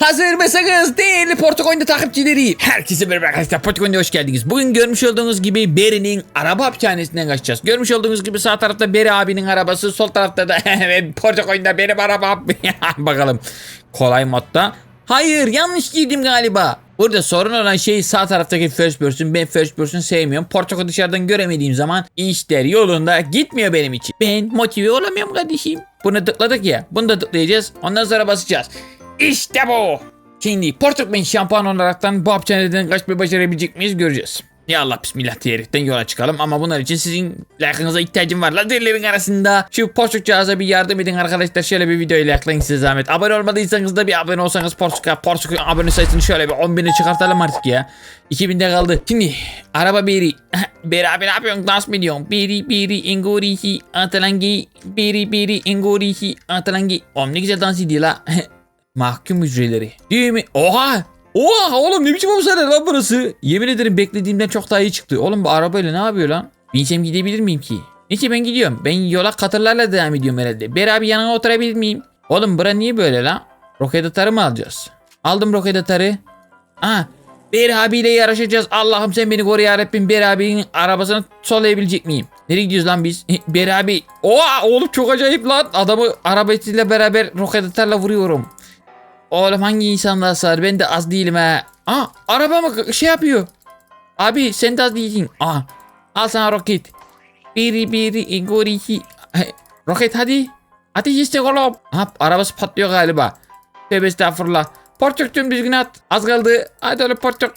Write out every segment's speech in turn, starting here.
Hazır mısınız değerli Portokoy'da takipçileri? Herkese merhaba arkadaşlar Portokoy'da hoş geldiniz. Bugün görmüş olduğunuz gibi Beri'nin araba hapishanesinden kaçacağız. Görmüş olduğunuz gibi sağ tarafta Beri abinin arabası sol tarafta da Portokoy'da benim arabam. Bakalım kolay modda. Hayır yanlış girdim galiba. Burada sorun olan şey sağ taraftaki first person. Ben first person sevmiyorum. Portoko dışarıdan göremediğim zaman işler yolunda gitmiyor benim için. Ben motive olamıyorum kardeşim. Bunu tıkladık ya. Bunu da tıklayacağız. Ondan sonra basacağız. İşte bu. Şimdi Portokmen şampuan olaraktan bu hapishaneden kaçmayı başarabilecek miyiz göreceğiz. Ya Allah bismillah diyerekten yola çıkalım ama bunlar için sizin like'ınıza ihtiyacım var. Lazerlerin arasında şu Porçukcağıza bir yardım edin arkadaşlar. Şöyle bir videoyu likelayın size zahmet. Abone olmadıysanız da bir abone olsanız Porçuk'a Porçuk'un abone sayısını şöyle bir 10 bine çıkartalım artık ya. 2000'de kaldı. Şimdi araba biri. Beri abi ne yapıyorsun? Dans mı ediyorsun? Biri biri ingorihi atalangi. Biri biri ingorihi atalangi. Oğlum ne güzel dans ediyor la. Mahkum hücreleri. Değil mi? Oha! Oha oğlum ne biçim hapishane lan burası? Yemin ederim beklediğimden çok daha iyi çıktı. Oğlum bu arabayla ne yapıyor lan? Binsem gidebilir miyim ki? Neyse ben gidiyorum. Ben yola katırlarla devam ediyorum herhalde. Ber abi yanına oturabilir miyim? Oğlum bura niye böyle lan? Roket atarı mı alacağız? Aldım roket atarı. Aa, Ber abiyle yarışacağız. Allah'ım sen beni koru yarabbim. Ber abinin arabasını sollayabilecek miyim? Nereye gidiyoruz lan biz? Ber abi. Oha oğlum çok acayip lan. Adamı arabasıyla beraber roket atarla vuruyorum. Oğlum hangi insanda hasar? Ben de az değilim ha. Aa araba mı şey yapıyor? Abi sen de az değilsin. Aa al sana roket. Biri biri igori iki. Roket hadi. Ateş iste oğlum. Ha arabası patlıyor galiba. Tövbe estağfurullah. Porçuk tüm düzgün at. Az kaldı. Hadi oğlum porçuk.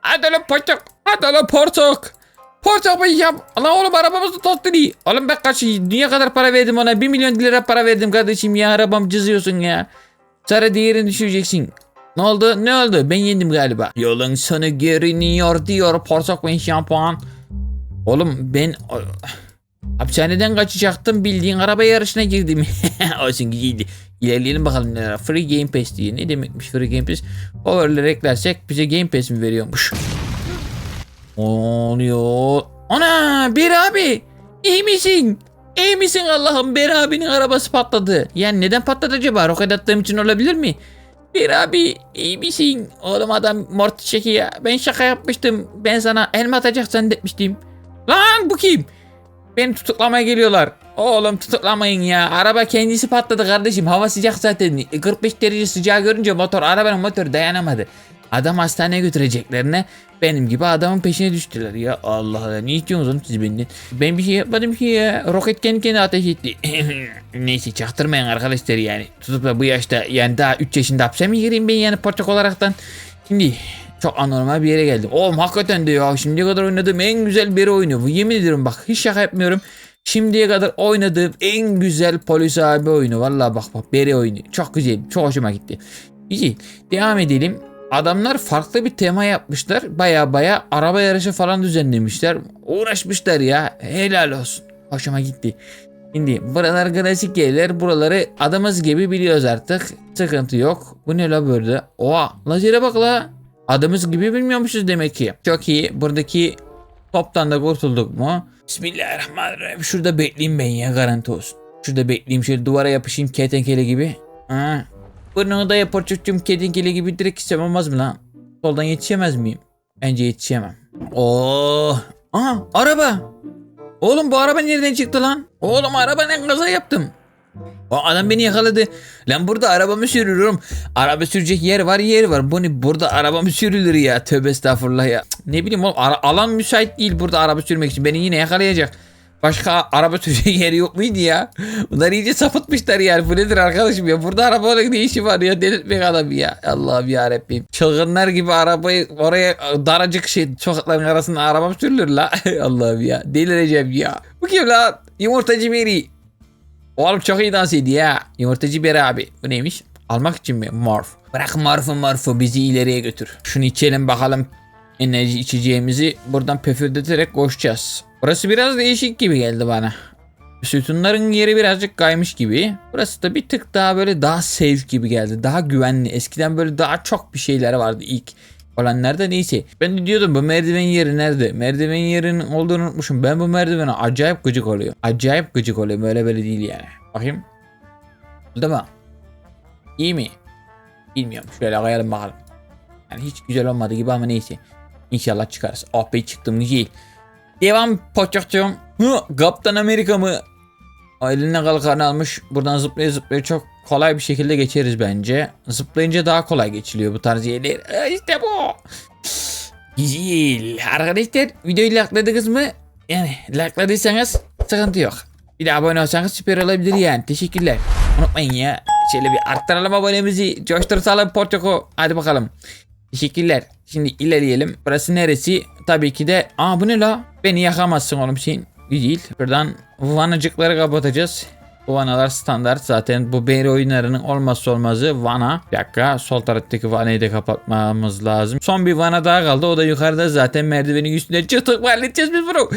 Hadi oğlum porçuk. Hadi oğlum porçuk. Porçuk ben yap. Lan oğlum arabamızı tostunu. Oğlum ben kaç dünya kadar para verdim ona. 1 milyon lira para verdim kardeşim ya. Arabam cızıyorsun ya. Sonra diğerini düşüreceksin. Ne oldu? Ne oldu? Ben yendim galiba. Yolun sonu görünüyor diyor portak ve şampuan. Oğlum ben hapishaneden kaçacaktım bildiğin araba yarışına girdim. Olsun güzeldi. İlerleyelim bakalım neler. Free Game Pass diye. Ne demekmiş Free Game Pass? Power'ları eklersek bize Game Pass mi veriyormuş? Oluyor. Ana bir abi. İyi misin? İyi misin Allah'ım? Bir abinin arabası patladı. Yani neden patladı acaba? Roket attığım için olabilir mi? Bir abi iyi misin? Oğlum adam morti çekiyor. Ben şaka yapmıştım. Ben sana elma atacak zannetmiştim. Lan bu kim? Beni tutuklamaya geliyorlar. Oğlum tutuklamayın ya. Araba kendisi patladı kardeşim. Hava sıcak zaten. 45 derece sıcağı görünce motor arabanın motoru dayanamadı. Adam hastaneye götüreceklerine benim gibi adamın peşine düştüler ya. Allah Allah ne istiyorsunuz oğlum siz benden? Ben bir şey yapmadım ki ya. Roket kendi kendine ateş etti. Neyse çaktırmayın arkadaşlar yani. Tutup da bu yaşta yani daha 3 yaşında hapse mi gireyim ben yani portak olaraktan. Şimdi çok anormal bir yere geldim. Oğlum hakikaten de ya şimdiye kadar oynadığım en güzel biri oyunu. Yemin ediyorum bak hiç şaka yapmıyorum. Şimdiye kadar oynadığım en güzel polis abi oyunu. Vallahi bak bak beri oyunu. Çok güzel. Çok hoşuma gitti. Güzel. Devam edelim. Adamlar farklı bir tema yapmışlar. Baya baya araba yarışı falan düzenlemişler. Uğraşmışlar ya. Helal olsun. Hoşuma gitti. Şimdi buralar klasik yerler. Buraları adamız gibi biliyoruz artık. Sıkıntı yok. Bu ne la böyle? Oha lazere bak la. Adamız gibi bilmiyormuşuz demek ki. Çok iyi. Buradaki toptan da kurtulduk mu? Bismillahirrahmanirrahim. Şurada bekleyeyim ben ya garanti olsun. Şurada bekleyeyim şöyle duvara yapışayım kertenkele gibi. Ha, bunu da yapar çocuğum kertenkele gibi direkt gitsem olmaz mı lan? Soldan yetişemez miyim? Bence yetişemem. Oo. Aha araba. Oğlum bu araba nereden çıktı lan? Oğlum araba ne kaza yaptım. O adam beni yakaladı. Lan burada arabamı sürüyorum. Araba sürecek yer var yer var. Bu ne burada arabamı sürülür ya. Tövbe estağfurullah ya. Cık, Ne bileyim oğlum alan müsait değil burada araba sürmek için. Beni yine yakalayacak. Başka araba sürecek yeri yok muydu ya? Bunlar iyice sapıtmışlar yani. Bu nedir arkadaşım ya? Burada arabanın ne işi var ya? Delirtmek adam ya. Allah'ım ya Rabbim. Çılgınlar gibi arabayı oraya daracık şey sokakların arasında araba mı sürülür la? Allah'ım ya. Delireceğim ya. Bu kim lan? Yumurtacı Mary. Oğlum çok iyi dans ediyor ya. Yumurtacı Beri abi. Bu neymiş? Almak için mi? Morf. Bırak morfu morfu bizi ileriye götür. Şunu içelim bakalım. Enerji içeceğimizi buradan pöfürdüterek koşacağız. Burası biraz değişik gibi geldi bana. Sütunların yeri birazcık kaymış gibi. Burası da bir tık daha böyle daha safe gibi geldi. Daha güvenli. Eskiden böyle daha çok bir şeyler vardı ilk olanlarda neyse. Ben de diyordum bu merdiven yeri nerede? Merdiven yerinin olduğunu unutmuşum. Ben bu merdivene acayip gıcık oluyor. Acayip gıcık oluyor. Böyle böyle değil yani. Bakayım. Değil mi? İyi mi? Bilmiyorum. Şöyle koyalım bakalım. Yani hiç güzel olmadı gibi ama neyse. İnşallah çıkarız. Oh be çıktım güzel. Devam Poçakçım. Hı, Kaptan Amerika mı? Eline kalkanı almış. Buradan zıplaya zıplaya çok kolay bir şekilde geçeriz bence. Zıplayınca daha kolay geçiliyor bu tarz yerler. Aa, İşte bu. Güzel. Arkadaşlar videoyu like'ladınız mı? Yani like'ladıysanız sıkıntı yok. Bir de abone olsanız süper olabilir yani. Teşekkürler. Unutmayın ya. Şöyle bir arttıralım abonemizi. Coştursalım Portoko. Hadi bakalım. Teşekkürler. Şimdi ilerleyelim. Burası neresi? Tabii ki de... Aa bu ne la? Beni yakamazsın oğlum sen. Değil. Buradan vanacıkları kapatacağız. Bu vanalar standart zaten bu BR oyunlarının olmazsa olmazı vana. Bir dakika sol taraftaki vanayı da kapatmamız lazım. Son bir vana daha kaldı o da yukarıda zaten merdivenin üstüne çıktık halledeceğiz biz bunu.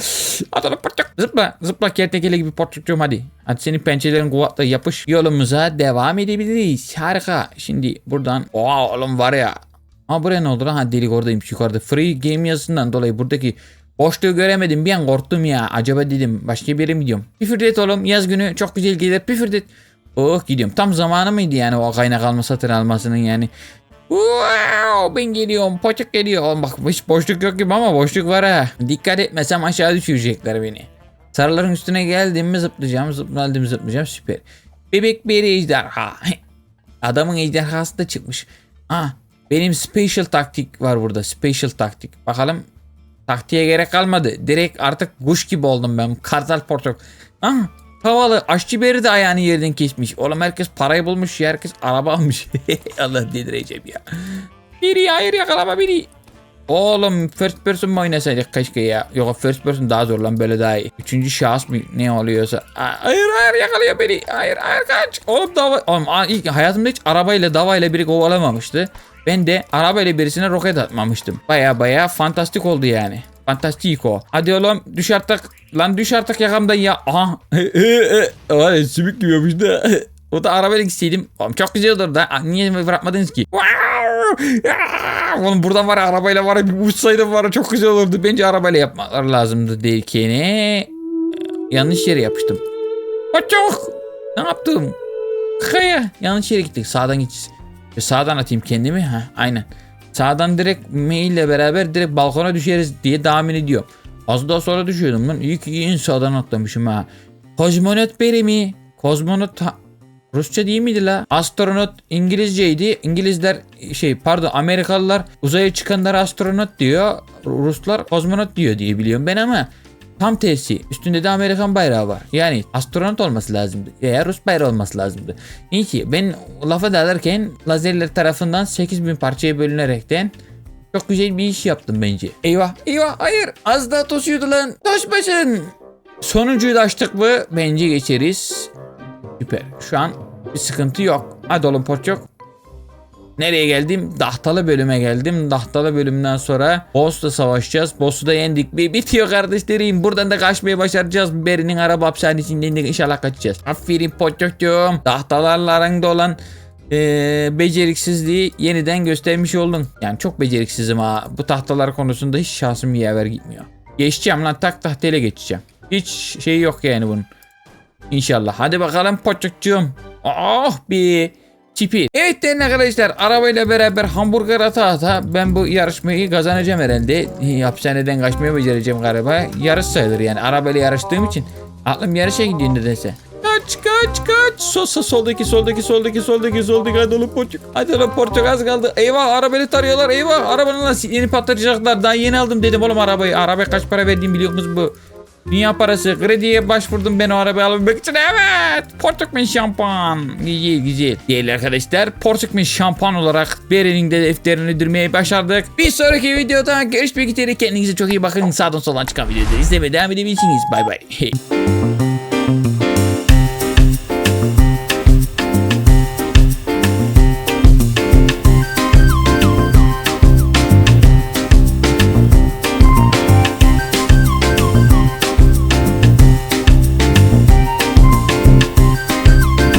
Atalım portak. Zıpla zıpla kertekele gibi portakçum hadi. Hadi senin pençelerin kuvvetli yapış. Yolumuza devam edebiliriz. Harika. Şimdi buradan. Oha oğlum var ya. Ha buraya ne oldu lan? Ha delik oradaymış yukarıda. Free game yazısından dolayı buradaki boşluğu göremedim. Bir an korktum ya. Acaba dedim başka bir yere mi gidiyorum? Püfürdet oğlum yaz günü çok güzel gelir. Püfürdet. Oh gidiyorum. Tam zamanı mıydı yani o kaynak alma satın almasının yani. Wow, ben geliyorum. Poçuk geliyor. Oğlum bak hiç boşluk yok gibi ama boşluk var ha. Dikkat etmesem aşağı düşürecekler beni. Sarıların üstüne geldim mi zıplayacağım. Zıpladım zıplayacağım. Süper. Bebek bir ejderha. Adamın ejderhası da çıkmış. Ah benim special taktik var burada. Special taktik. Bakalım taktiğe gerek kalmadı. Direkt artık kuş gibi oldum ben. Kartal portok. Ah havalı. Aşçı beri de ayağını yerden kesmiş. Oğlum herkes parayı bulmuş. Herkes araba almış. Allah delireceğim ya. Biri hayır yakalama biri. Oğlum first person mu oynasaydık keşke ya. Yok first person daha zor lan böyle daha iyi. Üçüncü şahıs mı ne oluyorsa. Hayır hayır yakalıyor beni. Hayır hayır kaç. Oğlum dava. Oğlum ilk hayatımda hiç arabayla davayla biri kovalamamıştı. Ben de arabayla birisine roket atmamıştım. Baya baya fantastik oldu yani. Fantastik o. Hadi oğlum düş artık. Lan düş artık yakamdan ya. Aha. Var ya sümük gibi yapmış. O da arabayla gitseydim. Oğlum çok güzel olurdu. ha. Niye bırakmadınız ki? Oğlum buradan var ya arabayla var ya bir uçsaydım var ya çok güzel olurdu. Bence arabayla yapmalar lazımdı derken. Yanlış yere yapıştım. Çok. Ne yaptım? Kaya. Yanlış yere gittik. Sağdan gideceğiz. Ve sağdan atayım kendimi. Ha, aynen. Sağdan direkt maille beraber direkt balkona düşeriz diye tahmin ediyorum. Az daha sonra düşüyordum lan. İyi ki en sağdan atlamışım ha. Kozmonot biri mi? Kozmonot Rusça değil miydi la? Astronot İngilizceydi. İngilizler şey pardon Amerikalılar uzaya çıkanlara astronot diyor. Ruslar kozmonot diyor diye biliyorum ben ama tam tersi. Üstünde de Amerikan bayrağı var. Yani astronot olması lazımdı. Veya Rus bayrağı olması lazımdı. Neyse ben lafa dalarken lazerler tarafından 8000 parçaya bölünerekten çok güzel bir iş yaptım bence. Eyvah eyvah hayır az daha tosuydu lan. Toşmasın. Sonuncuyu da açtık mı bence geçeriz. Süper. Şu an bir sıkıntı yok. Hadi oğlum Porçok. Nereye geldim? Dahtalı bölüme geldim. Dahtalı bölümden sonra Boss'la savaşacağız. Boss'u da yendik. Bir bitiyor kardeşlerim. Buradan da kaçmayı başaracağız. Beri'nin araba hapishanesinden de inşallah kaçacağız. Aferin Porçok'cum. Dahtalarla aranda olan eee, beceriksizliği yeniden göstermiş oldun. Yani çok beceriksizim ha. Bu tahtalar konusunda hiç şansım yaver gitmiyor. Geçeceğim lan tak tahtayla geçeceğim. Hiç şey yok yani bunun. İnşallah. Hadi bakalım poçukcuğum. Oh bir çipi. Evet değerli arkadaşlar arabayla beraber hamburger ata ata ben bu yarışmayı kazanacağım herhalde. Hapishaneden kaçmaya becereceğim galiba. Yarış sayılır yani arabayla yarıştığım için. Aklım yarışa gidiyor nedense. Kaç kaç kaç. Sol, sol, soldaki soldaki soldaki soldaki soldaki hadi oğlum porçuk. Hadi oğlum porçuk az kaldı. Eyvah arabayı tarıyorlar eyvah. Arabanın nasıl yeni patlatacaklar. Daha yeni aldım dedim oğlum arabayı. Arabaya kaç para verdiğimi biliyor musunuz bu? Dünya parası krediye başvurdum ben o arabayı alabilmek için. Evet Portukmen şampuan. Güzel güzel. Değerli arkadaşlar Portukmen şampuan olarak Beren'in de defterini öldürmeyi başardık. Bir sonraki videoda görüşmek üzere. Kendinize çok iyi bakın. Sağdan soldan çıkan videoları izlemeye devam edebilirsiniz. Bay bay